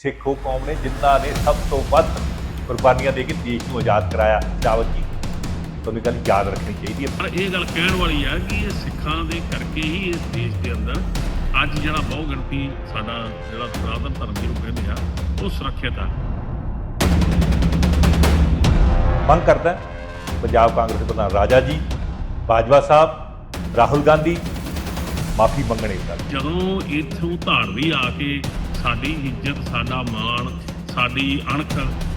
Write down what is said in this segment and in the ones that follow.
ਸਿੱਖ ਕੌਮ ਨੇ ਜਿਨ੍ਹਾਂ ਨੇ ਸਭ ਤੋਂ ਵੱਧ ਕੁਰਬਾਨੀਆਂ ਦੇ ਕੇ ਦੇਸ਼ ਨੂੰ ਆਜ਼ਾਦ ਕਰਾਇਆ। ਜਾਵਤ ਜੀ ਤੁਹਾਨੂੰ ਗੱਲ ਯਾਦ ਰੱਖਣੀ ਚਾਹੀਦੀ ਹੈ। ਪਰ ਇਹ ਗੱਲ ਕਹਿਣ ਵਾਲੀ ਆ ਕਿ ਇਹ ਸਿੱਖਾਂ ਦੇ ਕਰਕੇ ਹੀ ਇਸ ਦੇਸ਼ ਦੇ ਅੰਦਰ ਅੱਜ ਜਿਹੜਾ ਬਹੁ ਗਿਣਤੀ ਸਾਡਾ ਜਿਹੜਾ ਸਨਾਤਨ ਧਰਮ ਜਿਹਨੂੰ ਕਹਿੰਦੇ ਆ ਉਹ ਸੁਰੱਖਿਅਤ ਆ। ਮੰਗ ਕਰਦਾ ਪੰਜਾਬ ਕਾਂਗਰਸ ਦੇ ਪ੍ਰਧਾਨ ਰਾਜਾ ਜੀ ਬਾਜਵਾ ਸਾਹਿਬ ਰਾਹੁਲ ਗਾਂਧੀ ਮਾਫੀ ਮੰਗਣ ਗੱਲ ਜਦੋਂ ਇੱਥੋਂ ਧਾੜਵੀ ਆ ਕੇ ਸਾਡੀ ਇੱਜ਼ਤ, ਸਾਡਾ ਮਾਣ, ਸਾਡੀ ਅਣਖ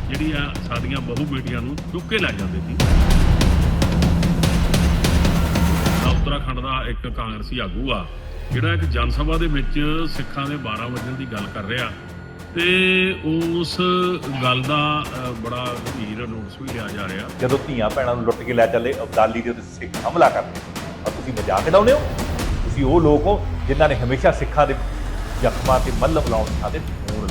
ਜਿਹੜੀ ਆ ਸਾਡੀਆਂ ਬਹੂ ਬੇਟੀਆਂ ਨੂੰ ਚੁੱਕ ਕੇ ਲੈ ਜਾਂਦੇ ਸੀ। ਉੱਤਰਾਖੰਡ ਦਾ ਇੱਕ ਕਾਂਗਰਸੀ ਆਗੂ ਆ, ਜਿਹੜਾ ਇੱਕ ਜਨ ਸਭਾ ਦੇ ਵਿੱਚ ਸਿੱਖਾਂ ਦੇ 12 ਵਜਣ ਦੀ ਗੱਲ ਕਰ ਰਿਹਾ। ਤੇ ਉਸ ਗੱਲ ਦਾ ਬੜਾ ਗੰਭੀਰ ਨੋਟਿਸ ਵੀ ਲਿਆ ਜਾ ਰਿਹਾ। ਜਦੋਂ ਧੀਆਂ ਭੈਣਾਂ ਨੂੰ ਲੁੱਟ ਕੇ ਲੈ ਚੱਲੇ, ਅਬਦਾਲੀ ਦੇ ਉੱਤੇ ਸਿੱਖ ਹਮਲਾ ਕਰਦੇ। ਔਰ ਤੁਸੀਂ ਮਜ਼ਾਕ ਉਡਾਉਂਦੇ ਹੋ? ਤੁਸੀਂ ਉਹ ਲੋਕ ਹੋ ਜਿਨ੍ਹਾਂ ਨੇ ਹਮੇਸ਼ਾ ਸਿੱਖਾਂ ਦੇ ਜ਼ਖਮਾਂ ਤੇ ਮੱਲਮ ਲਾਉਣ ਦੀ ਥਾਂ ਤੇ ਖੂਨ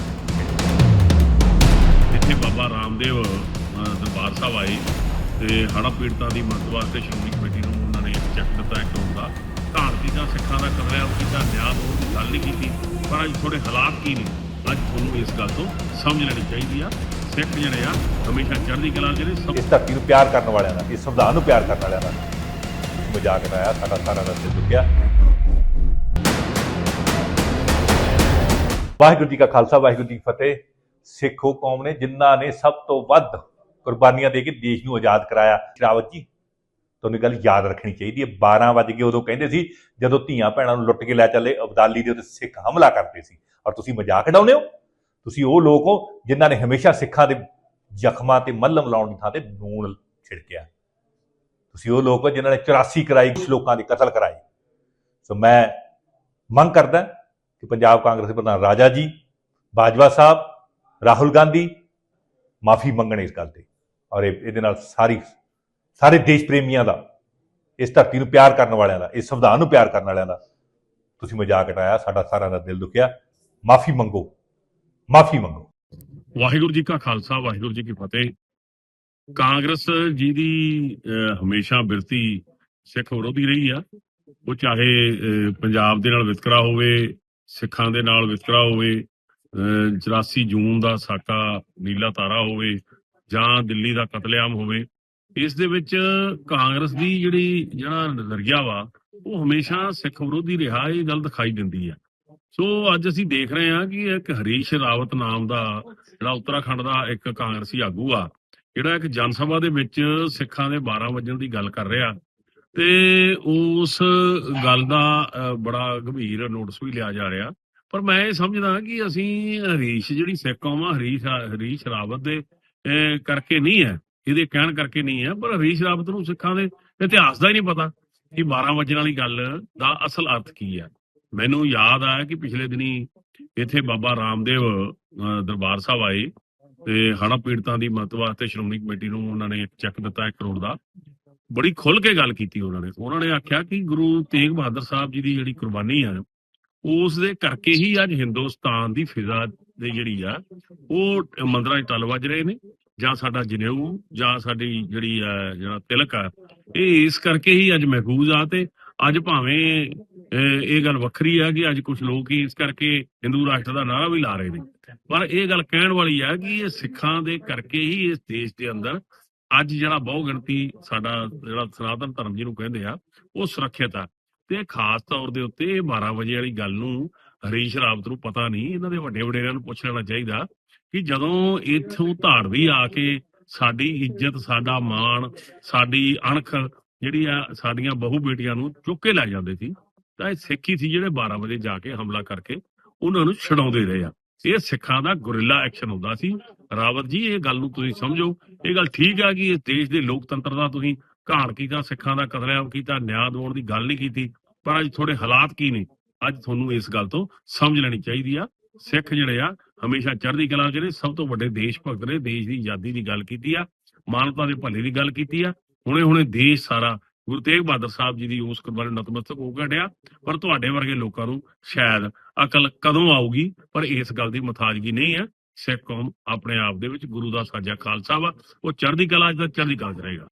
ਇੱਥੇ ਬਾਬਾ ਰਾਮਦੇਵ ਦਰਬਾਰ ਸਾਹਿਬ ਆਏ ਤੇ ਹੜ੍ਹ ਪੀੜਤਾਂ ਦੀ ਮਦਦ ਵਾਸਤੇ ਸ਼੍ਰੋਮਣੀ ਕਮੇਟੀ ਨੂੰ ਉਹਨਾਂ ਨੇ ਚੈੱਕ ਦਿੱਤਾ ਇੱਕ ਹੁੰਦਾ ਭਾਰਤੀ ਦਾ ਸਿੱਖਾਂ ਦਾ ਹੈ ਉਹ ਕੀਤਾ ਨਿਆਂ ਹੋਣ ਦੀ ਗੱਲ ਨਹੀਂ ਕੀਤੀ। ਪਰ ਅੱਜ ਥੋੜੇ ਹਾਲਾਤ ਕੀ ਨੇ? ਅੱਜ ਤੁਹਾਨੂੰ ਇਸ ਗੱਲ ਤੋਂ ਸਮਝ ਲੈਣੀ ਚਾਹੀਦੀ ਆ। ਸਿੱਖ ਜਿਹੜੇ ਆ ਹਮੇਸ਼ਾ ਚੜ੍ਹਦੀ ਕਲਾ ਜਿਹੜੇ ਸਭ ਇਸ ਧਰਤੀ ਨੂੰ ਪਿਆਰ ਕਰਨ ਵਾਲਿਆਂ ਦਾ ਇਸ ਸੰਵਿਧਾਨ ਨੂੰ ਪਿਆਰ ਕਰਨ ਵਾਲਿਆਂ ਦਾ ਮਜ਼ਾਕ ਉਡਾਇਆ ਸਾਡਾ ਸਾਰਾ ਦਾ ਦਿਲ ਵਾਹਿਗੁਰੂ ਜੀ ਕਾ ਖਾਲਸਾ, ਵਾਹਿਗੁਰੂ ਜੀ ਕੀ ਫਤਿਹ। ਸਿੱਖ ਉਹ ਕੌਮ ਨੇ ਜਿਨ੍ਹਾਂ ਨੇ ਸਭ ਤੋਂ ਵੱਧ ਕੁਰਬਾਨੀਆਂ ਦੇ ਕੇ ਦੇਸ਼ ਨੂੰ ਆਜ਼ਾਦ ਕਰਾਇਆ। ਸ਼ਰਾਵਤ ਜੀ, ਤੁਹਾਨੂੰ ਗੱਲ ਯਾਦ ਰੱਖਣੀ ਚਾਹੀਦੀ ਹੈ। 12 ਵਜੇ ਕੇ ਉਦੋਂ ਕਹਿੰਦੇ ਸੀ, ਜਦੋਂ ਧੀਆਂ ਭੈਣਾਂ ਨੂੰ ਲੁੱਟ ਕੇ ਲੈ ਚੱਲੇ, ਅਬਦਾਲੀ ਦੇ ਉੱਤੇ ਸਿੱਖ ਹਮਲਾ ਕਰਦੇ ਸੀ। ਔਰ ਤੁਸੀਂ ਮਜ਼ਾਕ ਉਡਾਉਂਦੇ ਹੋ? ਤੁਸੀਂ ਉਹ ਲੋਕ ਹੋ ਜਿਨ੍ਹਾਂ ਨੇ ਹਮੇਸ਼ਾ ਸਿੱਖਾਂ ਦੇ ਜ਼ਖਮਾਂ ਤੇ ਮੱਲਮ ਲਾਉਣ ਦੀ ਥਾਂ ਤੇ ਨੂਣ ਛਿੜਕਿਆ। ਤੁਸੀਂ ਉਹ ਲੋਕ ਹੋ ਜਿਨ੍ਹਾਂ ਨੇ 84 ਕਰਾਈ ਕੁਛ ਲੋਕਾਂ ਦੇ ਕਤਲ ਕਰਾਏ ਸੋ ਮੈਂ ਮੰਗ ਕਰਦਾ ਕਿ ਪੰਜਾਬ ਕਾਂਗਰਸ ਦੇ ਪ੍ਰਧਾਨ ਰਾਜਾ ਜੀ, ਬਾਜਵਾ ਸਾਹਿਬ, ਰਾਹੁਲ ਗਾਂਧੀ ਮਾਫੀ ਮੰਗਣ ਇਸ ਗੱਲ ਤੇ। ਔਰ ਇਹਦੇ ਨਾਲ ਸਾਰੀ ਸਾਰੇ ਦੇਸ਼ ਪ੍ਰੇਮੀਆਂ ਦਾ, ਇਸ ਧਰਤੀ ਨੂੰ ਪਿਆਰ ਕਰਨ ਵਾਲਿਆਂ ਦਾ, ਇਸ ਸੰਵਿਧਾਨ ਨੂੰ ਪਿਆਰ ਕਰਨ ਵਾਲਿਆਂ ਦਾ ਤੁਸੀਂ ਮਜ਼ਾਕ ਉਡਾਇਆ, ਸਾਡਾ ਸਾਰਿਆਂ ਦਾ ਦਿਲ ਦੁਖਿਆ। ਮਾਫੀ ਮੰਗੋ। ਮਾਫੀ ਮੰਗੋ। ਵਾਹਿਗੁਰੂ ਜੀ ਕਾ ਖਾਲਸਾ, ਵਾਹਿਗੁਰੂ ਜੀ ਕੀ ਫਤਿਹ। ਕਾਂਗਰਸ ਜੀ ਦੀ ਹਮੇਸ਼ਾ ਬਿਰਤੀ ਸਿੱਖ ਵਿਰੋਧੀ ਰਹੀ ਆ। ਉਹ ਚਾਹੇ ਪੰਜਾਬ ਦੇ ਨਾਲ ਵਿਤਕਰਾ ਹੋਵੇ ਸਿੱਖਾਂ ਦੇ ਨਾਲ ਵਿਤਕਰਾ ਹੋਵੇ ਅਹ, 84 ਜੂਨ ਦਾ ਸਾਕਾ ਨੀਲਾ ਤਾਰਾ ਹੋਵੇ ਜਾਂ ਦਿੱਲੀ ਦਾ ਕਤਲੇਆਮ ਹੋਵੇ ਇਸ ਦੇ ਵਿੱਚ ਕਾਂਗਰਸ ਦੀ ਜਿਹੜੀ ਜਿਹੜਾ ਨਜ਼ਰੀਆ ਵਾ ਉਹ ਹਮੇਸ਼ਾ ਸਿੱਖ ਵਿਰੋਧੀ ਰਿਹਾ ਇਹ ਗੱਲ ਦਿਖਾਈ ਦਿੰਦੀ ਆ। ਸੋ ਅੱਜ ਅਸੀਂ ਦੇਖ ਰਹੇ ਹਾਂ ਕਿ ਇੱਕ ਹਰੀਸ਼ ਰਾਵਤ ਨਾਮ ਦਾ ਜਿਹੜਾ ਉੱਤਰਾਖੰਡ ਦਾ ਇੱਕ ਕਾਂਗਰਸੀ ਆਗੂ ਆ ਜਿਹੜਾ ਇੱਕ ਜਨ ਸਭਾ ਦੇ ਵਿੱਚ ਸਿੱਖਾਂ ਦੇ 12 ਵਜਣ ਦੀ ਗੱਲ ਕਰ ਰਿਹਾ। ਤੇ ਉਸ ਗੱਲ ਦਾ ਬੜਾ ਗੰਭੀਰ ਨੋਟਿਸ ਵੀ ਲਿਆ ਜਾ ਰਿਹਾ। ਪਰ ਮੈਂ ਇਹ ਸਮਝਦਾ ਕਿ ਅਸੀਂ ਹਰੀਸ਼, ਜਿਹੜੀ ਸਿੱਖ ਕੌਮ ਆ, ਹਰੀਸ਼ ਹਰੀਸ਼ ਰਾਵਤ ਦੇ ਕਰਕੇ ਨਹੀਂ ਹੈ। ਇਹਦੇ ਕਹਿਣ ਕਰਕੇ ਨਹੀਂ ਹੈ, ਪਰ ਹਰੀਸ਼ ਰਾਵਤ ਨੂੰ ਸਿੱਖਾਂ ਦੇ ਇਤਿਹਾਸ ਦਾ ਹੀ ਨਹੀਂ ਪਤਾ ਕਿ 12 ਵਜਣ ਵਾਲੀ ਗੱਲ ਦਾ ਅਸਲ ਅਰਥ ਕੀ ਹੈ। ਮੈਨੂੰ ਯਾਦ ਆਇਆ ਕਿ ਪਿਛਲੇ ਦਿਨੀ ਇੱਥੇ ਬਾਬਾ ਰਾਮਦੇਵ ਦਰਬਾਰ ਸਾਹਿਬ ਆਏ ਤੇ ਹੜ੍ਹ ਪੀੜਤਾਂ ਦੀ ਮਦਦ ਵਾਸਤੇ ਸ਼੍ਰੋਮਣੀ ਕਮੇਟੀ ਨੂੰ ਉਹਨਾਂ ਨੇ ਇੱਕ ਚੈੱਕ ਦਿੱਤਾ 1 ਕਰੋੜ ਦਾ। ਬੜੀ ਖੁੱਲ ਕੇ ਗੱਲ ਕੀਤੀ ਉਹਨਾਂ ਨੇ। ਉਹਨਾਂ ਨੇ ਆਖਿਆ ਕਿ ਗੁਰੂ ਤੇਗ ਬਹਾਦਰ ਸਾਹਿਬ ਜੀ ਦੀ ਜਿਹੜੀ ਕੁਰਬਾਨੀ ਆ ਉਸ ਦੇ ਕਰਕੇ ਹੀ ਅੱਜ ਹਿੰਦੁਸਤਾਨ ਦੀ ਫਿਜ਼ਾ ਦੇ ਜਿਹੜੀ ਆ, ਉਹ ਮੰਦਰਾਂ 'ਚ ਤਲ ਵੱਜ ਰਹੇ ਨੇ, ਜਾਂ ਸਾਡਾ ਜਨੇਊ, ਜਾਂ ਸਾਡੀ ਜਿਹੜੀ ਆ, ਜਿਹੜਾ ਤਿਲਕ ਆ, ਇਹ ਇਸ ਕਰਕੇ ਹੀ ਅੱਜ ਮਹਿਫੂਜ਼ ਆ ਤੇ ਅੱਜ ਭਾਵੇਂ, ਅਹ, ਇਹ ਗੱਲ ਵੱਖਰੀ ਆ ਕਿ ਅੱਜ ਕੁਝ ਲੋਕ ਹੀ ਇਸ ਕਰਕੇ ਹਿੰਦੂ ਰਾਸ਼ਟਰ ਦਾ ਨਾਰਾ ਵੀ ਲਾ ਰਹੇ ਨੇ। ਪਰ ਇਹ ਗੱਲ ਕਹਿਣ ਵਾਲੀ ਆ ਕਿ ਇਹ ਸਿੱਖਾਂ ਦੇ ਕਰਕੇ ਹੀ ਇਸ ਦੇਸ਼ ਦੇ ਅੰਦਰ ਅੱਜ ਜਿਹੜਾ ਬਹੁ ਗਿਣਤੀ ਸਾਡਾ ਜਿਹੜਾ ਸਨਾਤਨ ਧਰਮ ਜਿਹਨੂੰ ਕਹਿੰਦੇ ਆ, ਉਹ ਸੁਰੱਖਿਅਤ ਆ। ਤੇ ਖਾਸ ਤੌਰ ਦੇ ਉੱਤੇ ਇਹ 12 ਵਜੇ ਵਾਲੀ ਗੱਲ ਨੂੰ ਹਰੀਸ਼ ਰਾਵਤ ਨੂੰ ਪਤਾ ਨਹੀਂ, ਇਹਨਾਂ ਦੇ ਵੱਡੇ ਵਡੇਰਿਆਂ ਨੂੰ ਪੁੱਛ ਲੈਣਾ ਚਾਹੀਦਾ ਕਿ ਜਦੋਂ ਇੱਥੋਂ ਧਾੜਵੀ ਆ ਕੇ ਸਾਡੀ ਇੱਜ਼ਤ, ਸਾਡਾ ਮਾਣ, ਸਾਡੀ ਅਣਖ ਜਿਹੜੀ ਆ ਸਾਡੀਆਂ ਬਹੂ ਬੇਟੀਆਂ ਨੂੰ ਚੁੱਕ ਕੇ ਲੈ ਜਾਂਦੇ ਸੀ, ਤਾਂ ਇਹ ਸਿੱਖੀ ਸੀ ਜਿਹੜੇ 12 ਵਜੇ ਜਾ ਕੇ ਹਮਲਾ ਕਰਕੇ ਉਹਨਾਂ ਨੂੰ ਛਡਾਉਂਦੇ ਰਹੇ ਆ। ਇਹ ਸਿੱਖਾਂ ਦਾ ਗੁਰਿੱਲਾ ਐਕਸ਼ਨ ਹੁੰਦਾ ਸੀ। ਰਾਵਤ ਜੀ, ਇਹ ਗੱਲ ਨੂੰ ਤੁਸੀਂ ਸਮਝੋ। ਇਹ ਗੱਲ ਠੀਕ ਆ ਕਿ ਇਸ ਦੇਸ਼ ਦੇ ਲੋਕਤੰਤਰ ਦਾ ਤੁਸੀਂ ਘਾਣ ਕੀਤਾ, ਸਿੱਖਾਂ ਦਾ ਕਤਲੇਆਮ ਕੀਤਾ, ਨਿਆਂ ਦਿਵਾਉਣ ਦੀ ਗੱਲ ਨਹੀਂ ਕੀਤੀ, ਪਰ ਅੱਜ ਥੋੜੇ ਹਾਲਾਤ ਕੀ ਨੇ? ਅੱਜ ਤੁਹਾਨੂੰ ਇਸ ਗੱਲ ਤੋਂ ਸਮਝ ਲੈਣੀ ਚਾਹੀਦੀ ਆ। ਸਿੱਖ ਜਿਹੜੇ ਆ, ਹਮੇਸ਼ਾ ਚੜ੍ਹਦੀ ਕਲਾ ਜਿਹੜੇ ਸਭ ਤੋਂ ਵੱਡੇ ਦੇਸ਼ ਭਗਤ ਨੇ ਦੇਸ਼ ਦੀ ਆਜ਼ਾਦੀ ਦੀ ਗੱਲ ਕੀਤੀ ਆ, ਮਾਨਵਤਾ ਦੇ ਭਲੇ ਦੀ ਗੱਲ ਕੀਤੀ ਆ। ਹੁਣੇ ਹੁਣੇ ਦੇਸ਼ ਸਾਰਾ ਗੁਰੂ ਤੇਗ ਬਹਾਦਰ ਸਾਹਿਬ ਜੀ ਦੀ ਉਸ ਕੁਰਬਾਨੀ ਨਤਮਸਤਕ ਹੋ ਘਟਿਆ ਪਰ ਤੁਹਾਡੇ ਵਰਗੇ ਲੋਕਾਂ ਨੂੰ ਸ਼ਾਇਦ ਅਕਲ ਕਦੋਂ ਆਊਗੀ? ਪਰ ਇਸ ਗੱਲ ਦੀ ਮਥਾਜਗੀ ਨਹੀਂ ਹੈ ਸਿੱਖ ਕੌਮ ਆਪਣੇ ਆਪ ਦੇ ਵਿੱਚ ਗੁਰੂ ਦਾ ਸਾਜਾ ਖਾਲਸਾ ਵਾ, ਉਹ ਚੜ੍ਹਦੀ ਕਲਾ 'ਚ ਚੜ੍ਹਦੀ ਕਲਾ 'ਚ ਰਹੇਗਾ।